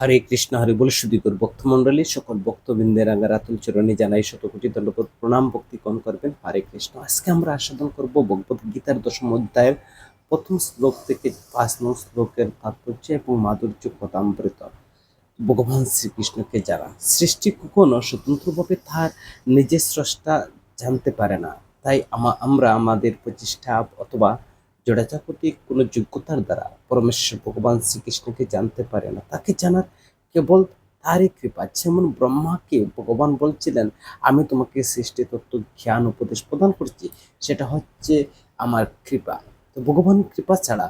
হরে কৃষ্ণ, হরে বলে সুদীপুর ভক্তমণ্ডলী, সকল ভক্তবৃন্দের আঙ্গার আতুল চরণে জানাই শত কোটি দণ্ডপদ প্রণাম, ভক্তি, কম করবেন। হরে কৃষ্ণ। আজকে আমরা আস্বাদন করব ভগবত গীতার দশম অধ্যায়ের প্রথম শ্লোক থেকে পাঁচ নং শ্লোকের তাৎপর্য এবং মাধুর্য কথামৃত ভগবান শ্রীকৃষ্ণকে যারা সৃষ্টি কখনো স্বতন্ত্রভাবে তার নিজের স্রষ্টা জানতে পারে না, তাই আমরা আমাদের প্রচেষ্টা অথবা জড়াজাগতিক কোনো যোগ্যতার দ্বারা পরমেশ্বর ভগবান শ্রীকৃষ্ণকে জানতে পারে না, তাকে জানার কেবল তারই কৃপা। যেমন ব্রহ্মাকে ভগবান বলছিলেন, আমি তোমাকে সৃষ্টি তত্ত্ব, জ্ঞান, উপদেশ প্রদান করছি, সেটা হচ্ছে আমার কৃপা। তো ভগবান কৃপা ছাড়া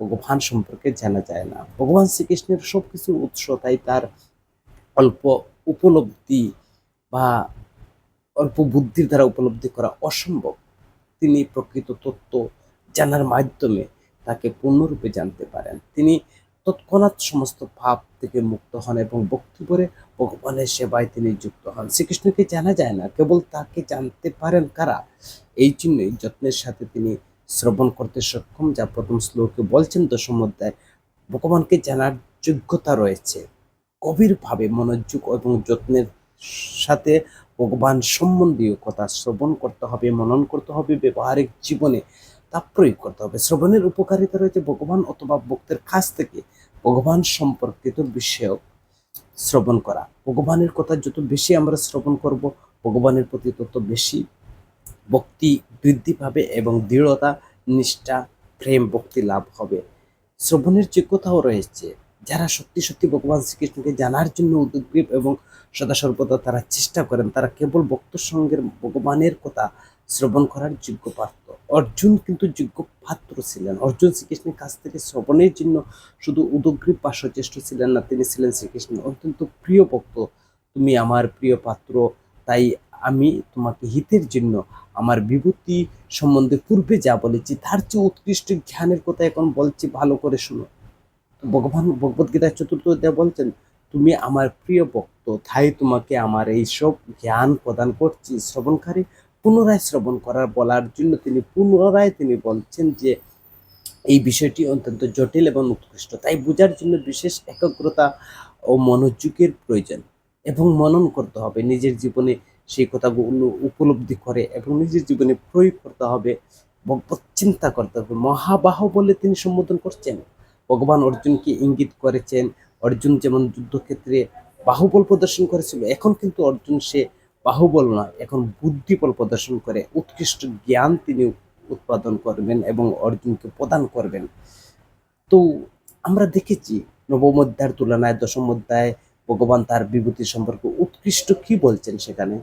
ভগবান সম্পর্কে জানা যায় না। ভগবান শ্রীকৃষ্ণের সব কিছুর উৎস তাই তার অল্প উপলব্ধি বা অল্প বুদ্ধির দ্বারা উপলব্ধি করা অসম্ভব। তিনি প্রকৃত তত্ত্ব জানার মাধ্যমে তাকে পূর্ণরূপে জানতে পারেন। তিনি তৎক্ষণাৎ সমস্ত পাপ থেকে মুক্ত হন এবং ভক্তি করে ভগবানের সেবায় তিনি যুক্ত হন। শ্রীকৃষ্ণকে জানা যায় না, কেবল তাকে জানতে পারেন কারা। এই জন্যই যত্নের সাথে তিনি শ্রবণ করতে সক্ষম, যা প্রথম শ্লোকে বলছেন, দশম অধ্যায়। ভগবানকে জানার যোগ্যতা রয়েছে। গভীরভাবে মনোযোগ এবং যত্নের সাথে ভগবান সম্বন্ধীয় কথা শ্রবণ করতে হবে, মনন করতে হবে। ব্যবহারিক জীবনে তা প্রয়োগ করতে হবে। শ্রবণের উপকারিতা রয়েছে ভগবান অথবা ভক্তের কাছ থেকে ভগবান সম্পর্কিত বিষয়ক শ্রবণ করা। ভগবানের কথা যত বেশি আমরা শ্রবণ করব, ভগবানের প্রতি তত বেশি ভক্তি বৃদ্ধি পাবে এবং দৃঢ়তা, নিষ্ঠা, প্রেম, ভক্তি লাভ হবে। শ্রবণের যোগ্যতাও রয়েছে, যারা সত্যি সত্যি ভগবান শ্রীকৃষ্ণকে জানার জন্য উদ্গ্রীব এবং সদা সর্বদা তারা চেষ্টা করেন, তারা কেবল ভক্ত সঙ্গের ভগবানের কথা শ্রবণ করার যোগ্য পাত্র। অর্জুন কিন্তু যোগ্য পাত্র ছিলেন। অর্জুন শ্রীকৃষ্ণের কাছ থেকে শ্রবণের জন্য শুধু উদগ্রীব বা সচেষ্ট ছিলেন না, তিনি ছিলেন শ্রীকৃষ্ণ অত্যন্ত প্রিয় ভক্ত। তুমি আমার প্রিয় পাত্র, তাই আমি তোমাকে হিতের জন্য আমার বিভূতি সম্বন্ধে পূর্বে যা বলেছি, তার চেয়ে উৎকৃষ্ট জ্ঞানের কথা এখন বলছি, ভালো করে শুনো। ভগবান ভগবদ্গীতার চতুর্থ অধ্যায় বলছেন, তুমি আমার প্রিয় ভক্ত, তাই তোমাকে আমার এই সব জ্ঞান প্রদান করছি। শ্রবণকারী পুনরায় শ্রবণ করার বলার জন্য তিনি পুনরায় তিনি বলছেন যে এই বিষয়টি অত্যন্ত জটিল এবং উৎকৃষ্ট। তাই বোঝার জন্য বিশেষ একাগ্রতা ও মনোযোগের প্রয়োজন এবং মনন করতে হবে। নিজের জীবনে সেই কথাগুলো উপলব্ধি করে এবং নিজের জীবনে প্রয়োগ করতে হবে। চিন্তা করতে হবে। মহাবাহ বলে তিনি সম্বোধন করছেন। ভগবান অর্জুনকে ইঙ্গিত করেছেন, অর্জুন যেমন যুদ্ধক্ষেত্রে বাহুবল প্রদর্শন করেছিল, এখন কিন্তু অর্জুন সে বাহুবল নয়, এখন বুদ্ধিবল প্রদর্শন করে উৎকৃষ্ট জ্ঞান তিনি উৎপাদন করবেন এবং অর্জুনকে প্রদান করবেন। তো আমরা দেখেছি নবম তুলনায় দশম অধ্যায় ভগবান তার বিভূতি সম্পর্কে উৎকৃষ্ট কি বলছেন সেখানে?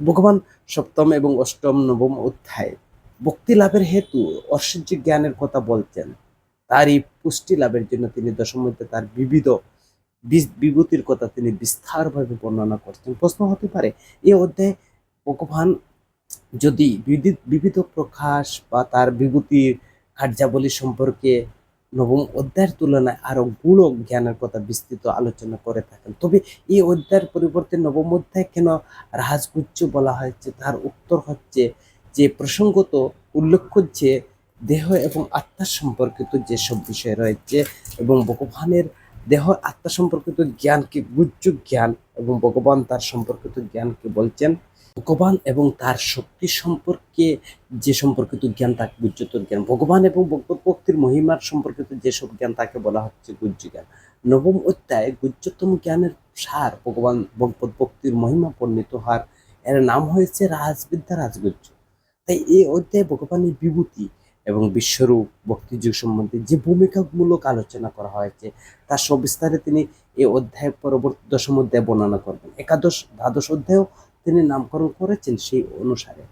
ভগবান সপ্তম এবং অষ্টম নবম অধ্যায় ভক্তি লাভের হেতু ঐশ্বর্য জ্ঞানের কথা বলছেন। তার এই পুষ্টি লাভের জন্য তিনি দশম অধ্যায় তার বিবিধ বিভূতির কথা তিনি বিস্তারভাবে বর্ণনা করছেন। প্রশ্ন হতে পারে এই অধ্যায়ে ভগবান যদি বিবিধ প্রকাশ বা তার বিভূতির কার্যাবলী সম্পর্কে নবম অধ্যায়ের তুলনায় আরও গুণ জ্ঞানের কথা বিস্তৃত আলোচনা করে থাকেন। তবে এই অধ্যায়ের পরিবর্তে নবম অধ্যায় কেন রাজগুচ্ছ বলা হয়েছে? তার উত্তর হচ্ছে যে প্রসঙ্গত উল্লেখ করছে দেহ এবং আত্মা সম্পর্কিত যেসব বিষয় রয়েছে এবং ভগবানের দেহ আত্মা সম্পর্কিত জ্ঞানকে, গুজ্জ জ্ঞান এবং ভগবান তার সম্পর্কিত জ্ঞানকে বলছেন। ভগবান এবং তার শক্তি সম্পর্কে যে সম্পর্কিত জ্ঞান তাকে গুজ্জতর জ্ঞান, ভগবান এবং ভগবত ভক্তির মহিমার সম্পর্কিত যেসব জ্ঞান তাকে বলা হচ্ছে গুজ্জ জ্ঞান। নবম অধ্যায় গুজ্জতম জ্ঞানের সার ভগবান ভগবত ভক্তির মহিমা বর্ণিত হওয়ার, এর নাম হয়েছে রাজবিদ্যা রাজগুজ্জ। তাই এই অধ্যায়ে ভগবানের বিভূতি এবং বিশ্বরূপ ভক্তিযুগ সম্বন্ধে যে ভূমিকামূলক আলোচনা করা হয়েছে, তার সবিস্তারে তিনি এই অধ্যায় পরবর্তী দশম অধ্যায় বর্ণনা করবেন। একাদশ, দ্বাদশ অধ্যায়েও তিনি নামকরণ করেছেন সেই অনুসারে।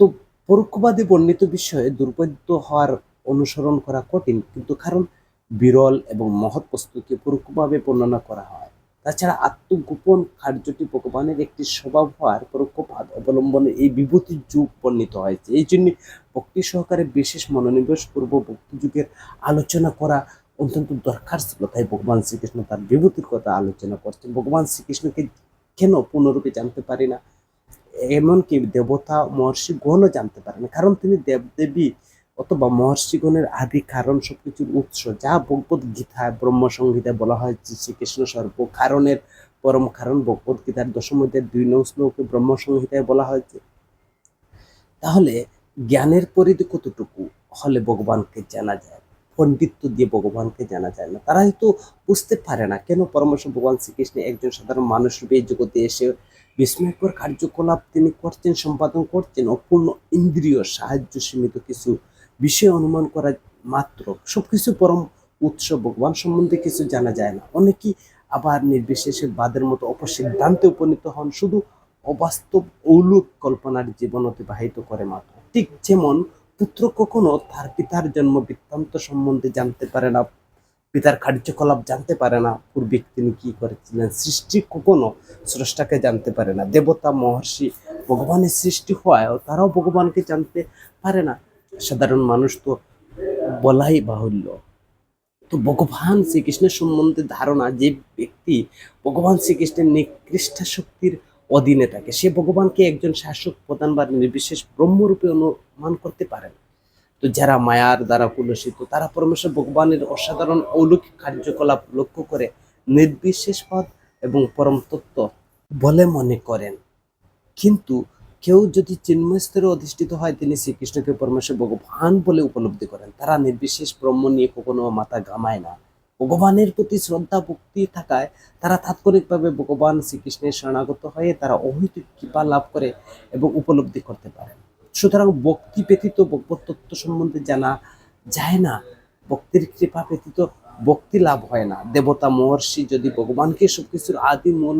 তো পরোক্ষবাদী বর্ণিত বিষয়ে দুর্বোধ্য হওয়ার অনুসরণ করা কঠিন, কিন্তু কারণ বিরল এবং মহৎ বস্তুকে পরোক্ষভাবে বর্ণনা করা হয়। তাছাড়া আত্মগোপন কার্যটি ভগবানের একটি স্বভাব হওয়ার পরোক্ষপাত অবলম্বনে এই বিভূতির যুগ বর্ণিত হয়েছে। এই জন্য ভক্তি সহকারে বিশেষ মনোনিবেশ পূর্ব ভক্তি যুগের আলোচনা করা অত্যন্ত দরকার ছিল। তাই ভগবান শ্রীকৃষ্ণ তার বিভূতির কথা আলোচনা করছেন। ভগবান শ্রীকৃষ্ণকে কেন পূর্ণরূপে জানতে পারি না? এমনকি দেবতা, মহর্ষি গণও জানতে পারে না। কারণ তিনি দেবদেবী অথবা মহর্ষিগণের আদি কারণ সবকিছুর উৎস, যা ভগবত গীতায় ব্রহ্মসংহিতায় বলা হয় যে শ্রীকৃষ্ণ সর্ব কারণের পরম কারণ। ভগবত গীতার দশম দুই নং শ্লোকে ব্রহ্মসংহিতায় বলা হয়েছে তাহলে জ্ঞানের পরিধি কতটুকু হলে ভগবানকে জানা যায়? পণ্ডিত্য দিয়ে ভগবানকে জানা যায় না। তারা হয়তো বুঝতে পারে না কেন পরমেশ ভগবান শ্রীকৃষ্ণ একজন সাধারণ মানুষ রূপে জগতে এসে বিস্ময়কর কার্যকলাপ তিনি করছেন, সম্পাদন করছেন, অপূর্ণ ইন্দ্রিয়, সাহায্য সীমিত কিছু বিষয় অনুমান করা মাত্র। সবকিছু পরম উৎস ভগবান সম্বন্ধে কিছু জানা যায় না। অনেকেই আবার নির্বিশেষে বাদের মতো অপসিদ্ধান্তে উপনীত হন। শুধু অবাস্তব ঔলুক কল্পনার জীবন অতিবাহিত করে মাত্র। ঠিক যেমন পুত্র কখনো তার পিতার জন্ম বৃত্তান্ত সম্বন্ধে জানতে পারে না, পিতার কার্যকলাপ জানতে পারে না, পূর্বে তিনি কি করেছিলেন, সৃষ্টি কখনো স্রষ্টাকে জানতে পারে না, দেবতা, মহর্ষি ভগবানের সৃষ্টি হওয়ায় তারাও ভগবানকে জানতে পারে না। সাধারণ মানুষ তো বলাই বাহুল্য। তো ভগবান শ্রীকৃষ্ণের সম্বন্ধে ধারণা যে ব্যক্তি ভগবান শ্রীকৃষ্ণের নিকৃষ্টা শক্তির অধীনে থাকে। সে ভগবানকে একজন শাসক প্রধান বা নির্বিশেষ ব্রহ্মরূপে অনুমান করতে পারেন তো যারা মায়ার দ্বারা কুলসিত, তারা পরমেশ্বর ভগবানের অসাধারণ অলৌকিক কার্যকলাপ লক্ষ্য করে নির্বিশেষ পদ এবং পরম তত্ত্ব বলে মনে করেন। কিন্তু কেউ যদি চিন্ময় স্তরে অধিষ্ঠিত হয়, তিনি শ্রীকৃষ্ণকে পরমেশ্বর ভগবান বলে উপলব্ধি করেন। তারা নির্বিশেষ ব্রহ্ম নিয়ে কখনো মাথা ঘামায় না। ভগবানের প্রতি শ্রদ্ধা, ভক্তি থাকায় তারা তাৎক্ষণিকভাবে ভগবান শ্রীকৃষ্ণের শরণাগত হয়ে তারা অহৈতুক কৃপা লাভ করে এবং উপলব্ধি করতে পারেন সুতরাং ভক্তি ব্যতীত ভগবত তত্ত্ব সম্বন্ধে জানা যায় না। ভক্তির কৃপা ব্যতীত ভক্তি লাভ হয় না। দেবতা, মহর্ষি যদি ভগবানকে সবকিছুর আদি মূল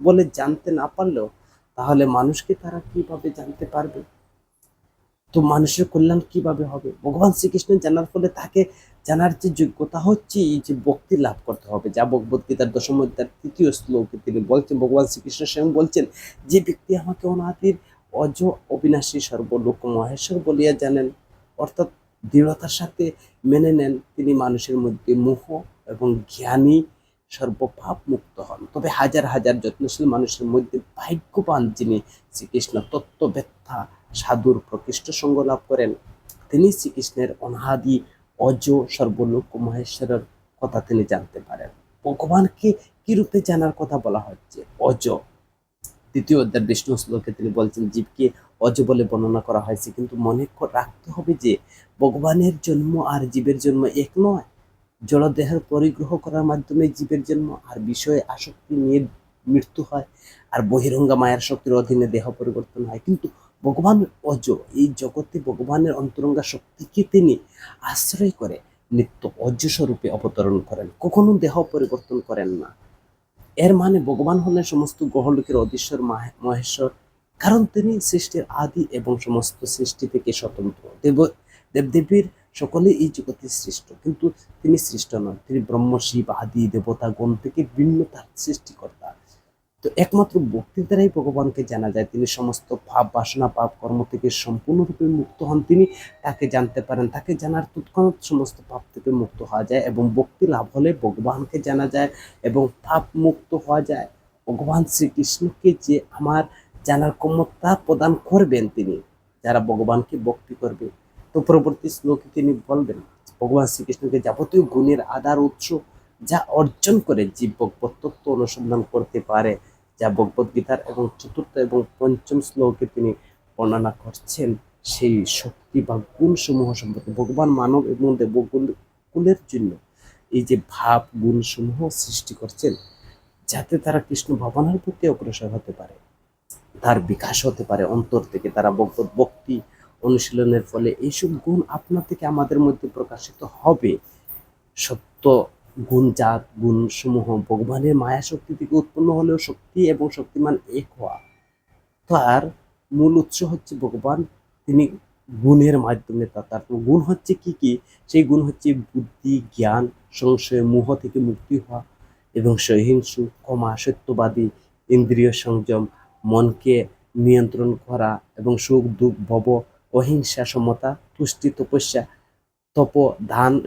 বলে জানতে না পারলেও, তাহলে মানুষকে তারা কীভাবে জানতে পারবে? তো মানুষের কল্যাণ কীভাবে হবে? ভগবান শ্রীকৃষ্ণ জানার ফলে তাকে জানার যে যোগ্যতা হচ্ছে, এই যে ভক্তি লাভ করতে হবে। যা ভগবত গীতার দশম অধ্যায়ের তৃতীয় শ্লোকে তিনি বলছেন, ভগবান শ্রীকৃষ্ণ স্বয়ং বলছেন, যে ব্যক্তি আমাকে অনাদির অজ অবিনাশী সর্বলোক মহেশ্বর বলিয়া জানেন, অর্থাৎ দৃঢ়তার সাথে মেনে নেন, তিনি মানুষের মধ্যে মোহ এবং জ্ঞানী সর্বপাপ মুক্ত হন। তবে হাজার হাজার যত্নশীল মানুষের মধ্যে ভাগ্যবান যিনি শ্রীকৃষ্ণ তত্ত্ববেত্তা সাধুর প্রকৃষ্ট সঙ্গ লাভ করেন, তিনি শ্রীকৃষ্ণের অনাদি অজ সর্বলোক মহেশ্বরের কথা তিনি জানতে পারেন। ভগবানকে কি রূপে জানার কথা বলা হচ্ছে? অজ। দ্বিতীয় অধ্যায় বিষ্ণু শ্লোকে তিনি বলছেন, জীবকে অজ বলে বর্ণনা করা হয়েছে, কিন্তু মনে রাখতে হবে যে, ভগবানের জন্ম আর জীবের জন্ম এক নয়। জড়দেহের পরিগ্রহ করার মাধ্যমে জীবের জন্ম আর বিষয়ে আসক্তি নিয়ে মৃত্যু হয়, আর বহিরঙ্গা মায়ের শক্তির অধীনে দেহ পরিবর্তন হয়। কিন্তু ভগবান অজ। এই জগতে ভগবানের অন্তরঙ্গা শক্তিকে তিনি আশ্রয় করে নিত্য অজ স্বরূপে অবতরণ করেন। কখনো দেহ পরিবর্তন করেন না। এর মানে ভগবান হলেন সমস্ত গ্রহলোকের অধীশ্বর, মাহে- মহেশ্বর। কারণ তিনি সৃষ্টির আদি এবং সমস্ত সৃষ্টি থেকে স্বতন্ত্র। দেব দেবদেবীর সকলে এই জগতে সৃষ্ট। কিন্তু তিনি সৃষ্ট নন। তিনি ব্রহ্ম, শিব, আদি, দেবতা, গণ থেকে ভিন্ন তার সৃষ্টিকর্তা। তো একমাত্র ভক্তির দ্বারাই ভগবানকে জানা যায়। তিনি সমস্ত ভাব বাসনা, পাপ কর্ম থেকে সম্পূর্ণরূপে মুক্ত হন। তিনি তাকে জানতে পারেন, তাকে জানার তৎক্ষণাৎ সমস্ত পাপ থেকে মুক্ত হওয়া যায় এবং ভক্তি লাভ হলে ভগবানকে জানা যায় এবং পাপ মুক্ত হওয়া যায়। ভগবান শ্রীকৃষ্ণকে যে আমার জানার ক্ষমতা প্রদান করবেন তিনি, যারা ভগবানকে ভক্তি করবে। তো পরবর্তী শ্লোকে তিনি বলবেন, ভগবান শ্রীকৃষ্ণকে যাবতীয় গুণের আধার উৎস যা অর্জন করে জীব ভগবত তত্ত্ব অনুসন্ধান করতে পারে। যা ভগবত গীতার এবং চতুর্থ এবং পঞ্চম শ্লোকে তিনি বর্ণনা করছেন, সেই শক্তি বা গুণ সমূহ সম্পর্কে। ভগবান মানব এবং দেবকুল কুলের জন্য এই যে ভাব গুণ সমূহ সৃষ্টি করছেন, যাতে তারা কৃষ্ণ ভবনের প্রতি অগ্রসর হতে পারে, তার বিকাশ হতে পারে, অন্তর থেকে তারা ভগবত ভক্তি অনুশীলনের ফলে এইসব গুণ আপনা থেকে আমাদের মধ্যে প্রকাশিত হবে। সত্য গুণজাত গুণ সমূহ ভগবানের মায়া শক্তি থেকে উৎপন্ন হলেও শক্তি এবং শক্তিমান এক হওয়া। তার মূল উৎস হচ্ছে ভগবান। তিনি গুণের মাধ্যমে তা তার গুণ হচ্ছে কি কি? সেই গুণ হচ্ছে বুদ্ধি, জ্ঞান, সংশয়, মোহ থেকে মুক্তি হওয়া এবং সহিংসু, ক্ষমা, সত্যবাদী, ইন্দ্রিয় সংযম, মনকে নিয়ন্ত্রণ করা এবং সুখ, দুঃখ, ভব, অহিংসা, সমতা, তুষ্টি, তপস্যা তপ দান